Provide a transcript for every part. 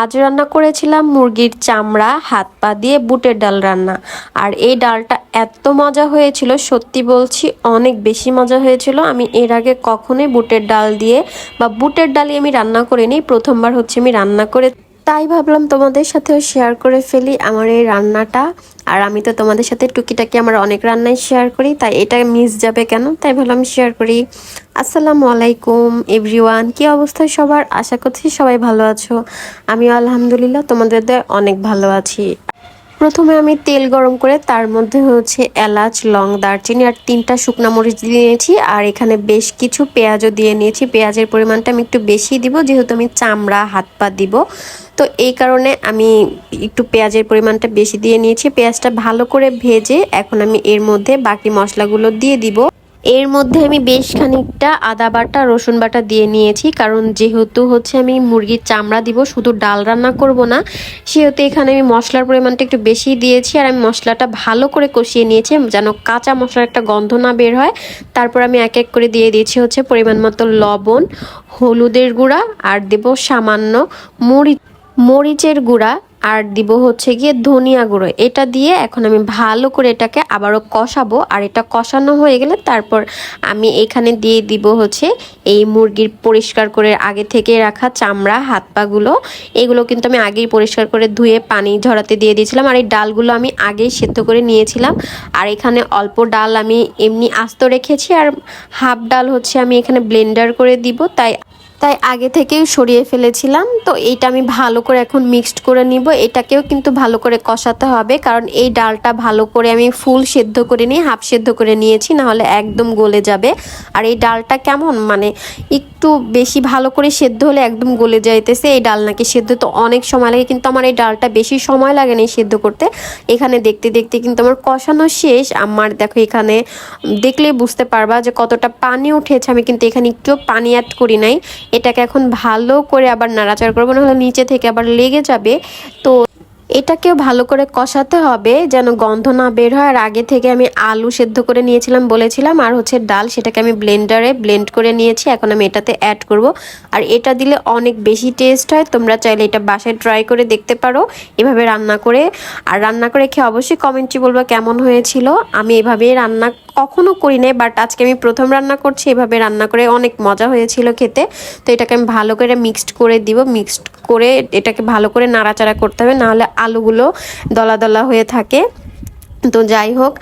আজ রান্না করেছিলাম মুরগির চামড়া, হাত পা দিয়ে বুটের ডাল রান্না। আর এই ডালটা এত মজা হয়েছিল, সত্যি বলছি, অনেক বেশি মজা হয়েছিল। আমি এর আগে কখনোই বুটের ডাল দিয়ে বা বুটের ডালই আমি রান্না করিনি, প্রথমবার হচ্ছে আমি রান্না করে তাই ভাবলাম তোমাদের সাথেও শেয়ার করে ফেলি আমার এই রান্নাটা। আর আমি তো তোমাদের সাথে টুকিটাকি আমার অনেক রান্নাই শেয়ার করি, তাই এটা মিস যাবে কেন? তাই ভাবলাম শেয়ার করি। আসসালামু আলাইকুম এভরিওয়ান কি অবস্থা সবার? আশা করছি সবাই ভালো আছো। আমি আলহামদুলিল্লাহ, তোমাদের অনেক ভালো আছি। প্রথমে আমি তেল গরম করে তার মধ্যে হচ্ছে এলাচ, লং, দারচিনি আর তিনটা শুকনো মরিচ দিয়ে নিয়েছি। আর এখানে বেশ কিছু পেঁয়াজও দিয়ে নিয়েছি। পেঁয়াজের পরিমাণটা আমি একটু বেশি দিব, যেহেতু আমি চামড়া, হাত পা দিব। তো এই কারণে আমি একটু পেঁয়াজের পরিমাণটা বেশি দিয়ে নিয়েছি। পেঁয়াজটা ভালো করে ভেজে এখন আমি এর মধ্যে বাকি মশলাগুলো দিয়ে দিব। এর মধ্যে আমি বেশ খানিকটা আদা বাটা, রসুন বাটা দিয়ে নিয়েছি। কারণ যেহেতু হচ্ছে আমি মুরগির চামড়া দিব, শুধু ডাল রান্না করব না, সেহেতু এখানে আমি মশলার পরিমাণটা একটু বেশি দিয়েছি আর আমি মশলাটা ভালো করে কষিয়ে নিয়েছি, যেন কাঁচা মশলার একটা গন্ধ না বের হয়। তারপর আমি এক এক করে দিয়ে দিয়েছি হচ্ছে পরিমাণ মতো লবণ, হলুদের গুঁড়া আর দেব সামান্য মরিচ মরিচের গুঁড়া। আর দিব হচ্ছে গিয়ে ধনিয়া গুঁড়ো। এটা দিয়ে এখন আমি ভালো করে এটাকে আবারও কষাবো। আর এটা কষানো হয়ে গেলে তারপর আমি এখানে দিয়ে দিব হচ্ছে এই মুরগির পরিষ্কার করে আগে থেকে রাখা চামড়া হাত পাগুলো এগুলো কিন্তু আমি আগেই পরিষ্কার করে ধুয়ে পানি ঝরাতে দিয়ে দিয়েছিলাম। আর এই ডালগুলো আমি আগেই সেদ্ধ করে নিয়েছিলাম। আর এখানে অল্প ডাল আমি এমনি আস্ত রেখেছি। আর হাফ ডাল হচ্ছে আমি এখানে ব্লেন্ডার করে দিব। তাই তাই আগে থেকেই সরিয়ে ফেলেছিলাম। তো এইটা আমি ভালো করে এখন মিক্সড করে নিব। এটাকেও কিন্তু ভালো করে কষাতে হবে। কারণ এই ডালটা ভালো করে আমি ফুল সেদ্ধ করে নিয়ে হাফ সেদ্ধ করে নিয়েছি, নাহলে একদম গলে যাবে। আর এই ডালটা কেমন? মানে একটু বেশি ভালো করে সেদ্ধ হলে একদম গলে যাইতেছে। এই ডাল নাকি সেদ্ধ। তো অনেক সময় লাগে কিন্তু আমার এই ডালটা বেশি সময় লাগে না সেদ্ধ করতে। এখানে দেখতে দেখতে কিন্তু আমার কষানো শেষ। আমার দেখো এখানে দেখলে বুঝতে পারবা যে কতটা পানি উঠেছে। আমি কিন্তু এখানে একটু পানি অ্যাড করি নাই। এটাকে এখন ভালো করে আবার নাড়াচাড়া করব, নাহলে নিচে থেকে আবার লেগে যাবে। তো এটাকেও ভালো করে কষাতে হবে যেন গন্ধ না বের হয়। আর আগে থেকে আমি আলু সেদ্ধ করে নিয়েছিলাম বলেছিলাম, আর হচ্ছে ডাল সেটাকে আমি ব্লেন্ডারে ব্লেন্ড করে নিয়েছি। এখন আমি এটাতে অ্যাড করব। আর এটা দিলে অনেক বেশি টেস্ট হয়। তোমরা চাইলে এটা বাসায় ট্রাই করে দেখতে পারো এভাবে রান্না করে। আর রান্না করে খেয়ে অবশ্যই কমেন্টটি বলব কেমন হয়েছিল। আমি এভাবেই রান্না কখনো করি নাই বাট আজকে আমি প্রথম রান্না করছি, এভাবে রান্না করে অনেক মজা হয়েছিল খেতে। তো এটাকে আমি ভালো করে মিক্সড করে দিব মিক্সড করে এটাকে ভালো করে নাড়াচাড়া করতে হবে, নাহলে আলুগুলো দলা দলা হয়ে থাকে। তো যাই হোক,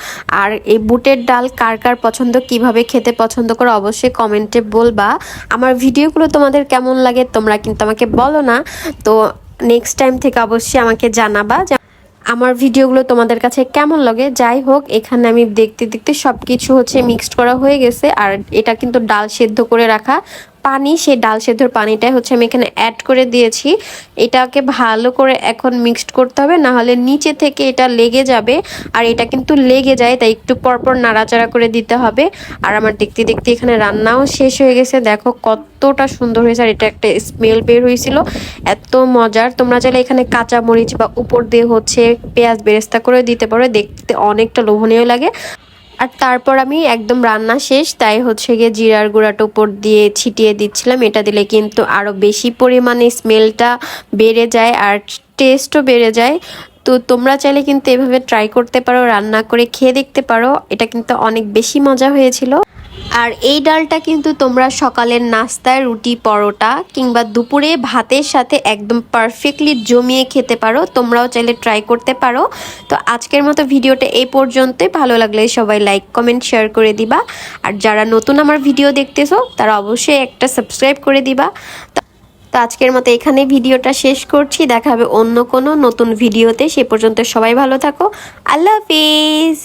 আর এই বুটের ডাল কার কার পছন্দ, কীভাবে খেতে পছন্দ করো অবশ্যই কমেন্টে বলবা। আমার ভিডিওগুলো তোমাদের কেমন লাগে তোমরা কিন্তু আমাকে বলো না। তো নেক্সট টাইম থেকে অবশ্যই আমাকে জানাবা আমার ভিডিওগুলো তোমাদের কাছে কেমন লাগে? যাই হোক, এখানে আমি দেখতে দেখতে সব কিছু হচ্ছে মিক্সড করা হয়ে গেছে, আর এটা কিন্তু ডাল সেদ্ধ করে রাখা। পানি, সেই ডাল সেদ্ধর পানিটাই হচ্ছে আমি এখানে অ্যাড করে দিয়েছি। এটাকে ভালো করে এখন মিক্সড করতে হবে না হলে নিচে থেকে এটা লেগে যাবে, আর এটা কিন্তু লেগে যায়, তাই একটু পরপর নাড়াচাড়া করে দিতে হবে। আর আমার দেখতে দেখতে এখানে রান্নাও শেষ হয়ে গেছে, দেখো কতটা সুন্দর হয়েছে, আর এটা একটা স্মেল বের হয়েছিল, এত মজার। তোমরা চাইলে এখানে কাঁচা মরিচ বা উপর দিয়ে হচ্ছে পেঁয়াজ বেরেস্তা করে দিতে পারো, দেখতে অনেকটা লোভনীয় লাগে। আর তারপর আমি একদম রান্না শেষ, তাই হচ্ছে গিয়ে জিরার গুঁড়াটা উপর দিয়ে ছিটিয়ে দিচ্ছিলাম। এটা দিলে কিন্তু আরও বেশি পরিমাণে স্মেলটা বেড়ে যায় আর টেস্টও বেড়ে যায়। তো তোমরা চাইলে কিন্তু এভাবে ট্রাই করতে পারো, রান্না করে খেয়ে দেখতে পারো। এটা কিন্তু অনেক বেশি মজা হয়েছিল। আর এই ডালটা কিন্তু তোমরা সকালের নাস্তায় রুটি, পরোটা কিংবা দুপুরে ভাতের সাথে একদম পারফেক্টলি জমিয়ে খেতে পারো। তোমরাও চাইলে ট্রাই করতে পারো। তো আজকের মতো ভিডিওটা এই পর্যন্তই। ভালো লাগলে সবাই লাইক কমেন্ট শেয়ার করে দিবা। আর যারা নতুন আমার ভিডিও দেখতেছো, তারা অবশ্যই একটা সাবস্ক্রাইব করে দিবা। তো আজকের মতো এখানে ভিডিওটা শেষ করছি। দেখা হবে অন্য কোনো নতুন ভিডিওতে। সে পর্যন্ত সবাই ভালো থাকো। আল্লাহ হাফিজ!